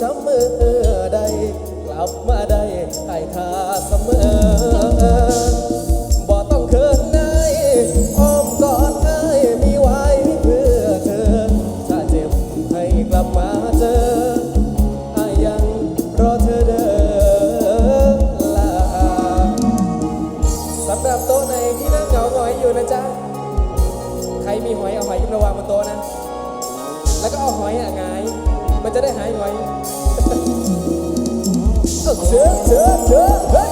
ช้ำเมื่อใด กลับมาได้ไอ้ทาเสมอ บ่ต้องเขิยอ้อมกอดอ้ยมีไวเพื่อเธอ ถ้าเจ็บให้กลับมาเจอยังรอเธอเดินลาสำหรับโต๊ะในที่นั่งเหงาหงอยอยู่นะจ๊ะ ใครมีหอยเอาหอยมาวางบนโตนะ แล้วก็เอาหอยอะงานันจะได้หายไวเจอเจอเจอเฮ้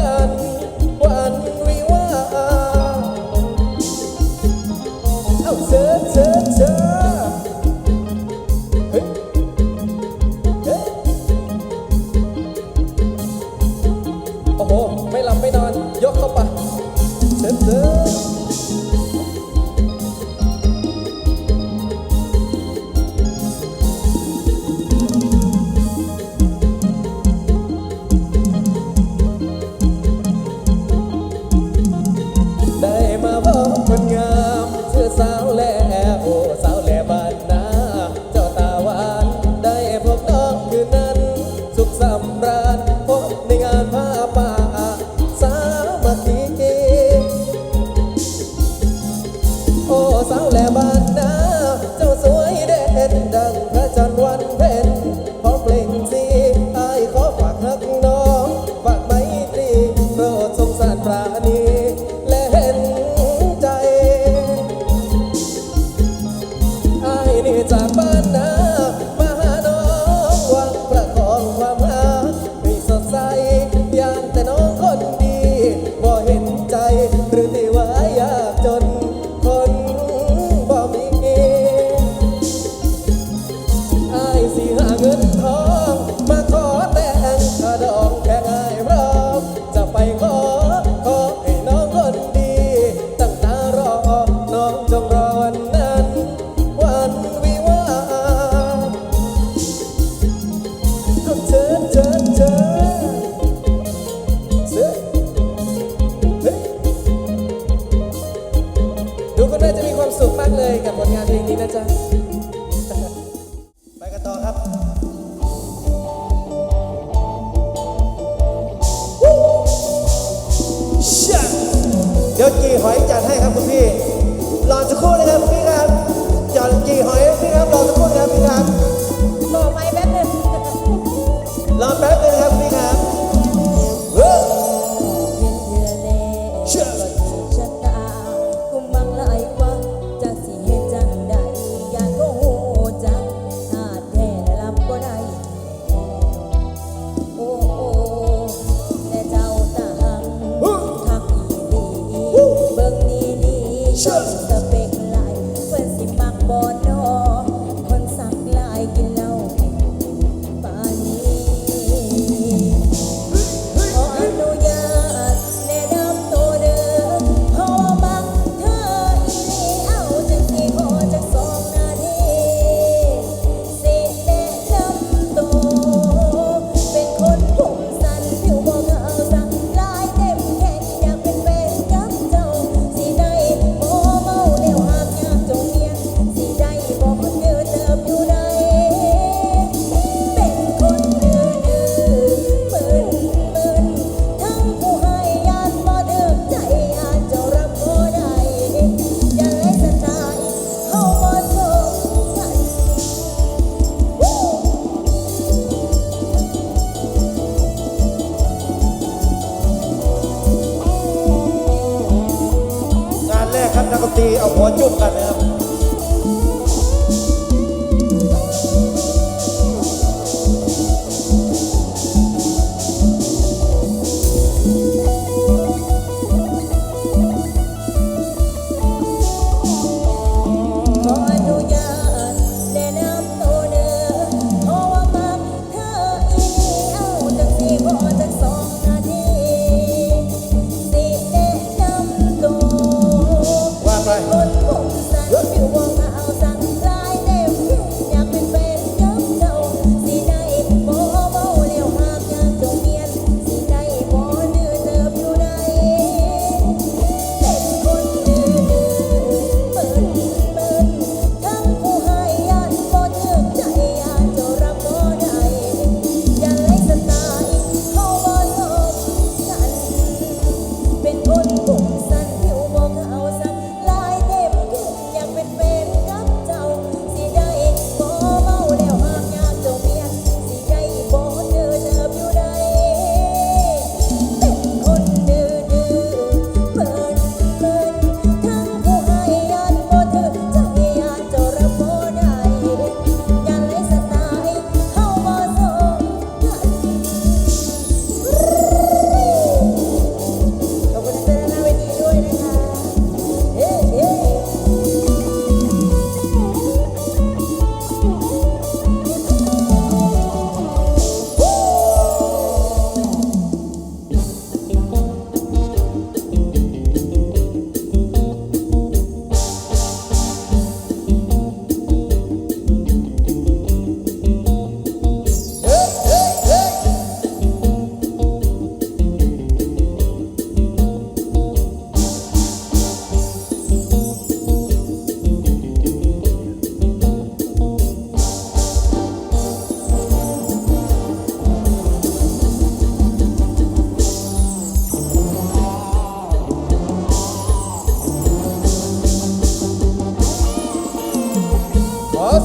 กันวัน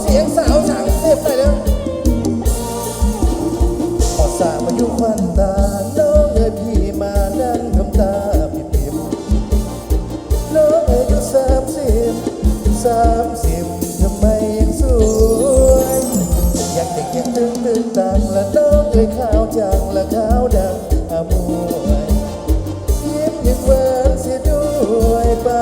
เสียงสาวฉังเสียบหน่อยเร็วขอสาวมายุควันตา น้องเอ๋ยพี่มานั่งทำตาปิดปิมน้องเอ๋ยอายุสามสิบสามสิบทำไมยังสวย อยากจะเยังตึงตึงต่างละน้องเอ๋ยขาวจังละขาวดังามวยยิ้มยังหวานเสียด้วยป้า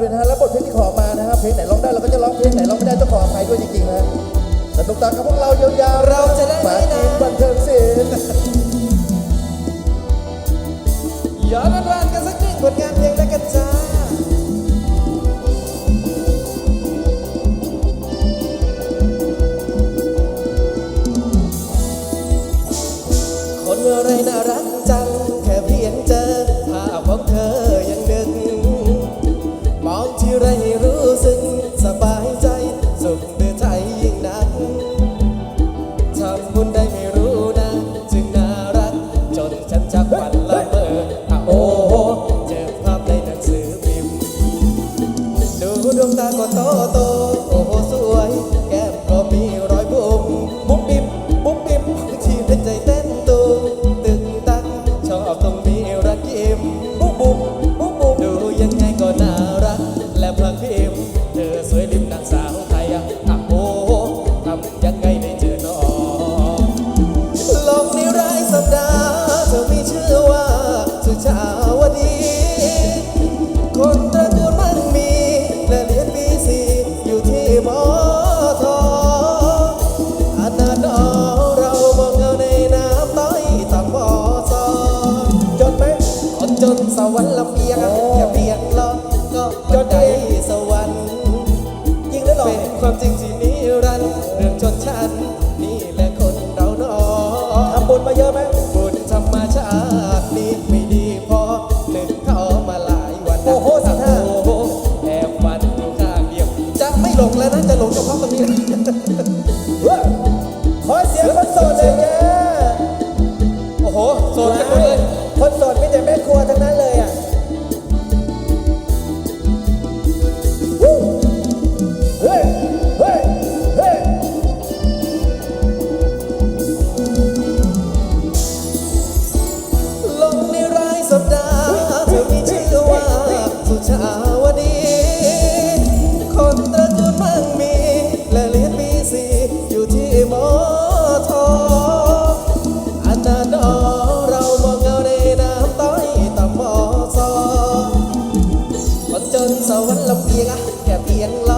ด้วยนะฮะแล้วบทเพลงที่ขอมานะฮะเพลงไหนร้องได้เราก็จะร้องเพลงไหนร้องไม่ได้ต้องขออภัยด้วยจริงๆนะสนุกตากับพวกเรายาวๆเราจะได้ไม่นานบันเทิงศิลป์ย้อนรานกันสักหนึ่งผลงานเพลงแล้กันจ้าคนอะไรน่ารักจ้า ดสวรรค์ลำเอียงแค่เพียงลอก็ก็ได้สวรรค์ยิ่งแล้วเป็นความจริงที่นิรันดร์เรื่องชนชั้นนี่แหละคนเราเนาะทำบุญมาเยอะไหมบุญธรรมชาตินี่ไม่ดีพอหนึ่งเข้ามาหลายวันโอ้โหสิท่าแอบวันค่ข้างเดียวจะไม่หลงแล้วนะจะหลงเฉพาะตรงนี้ นสวรรค์ลำเพียงแค่เพียง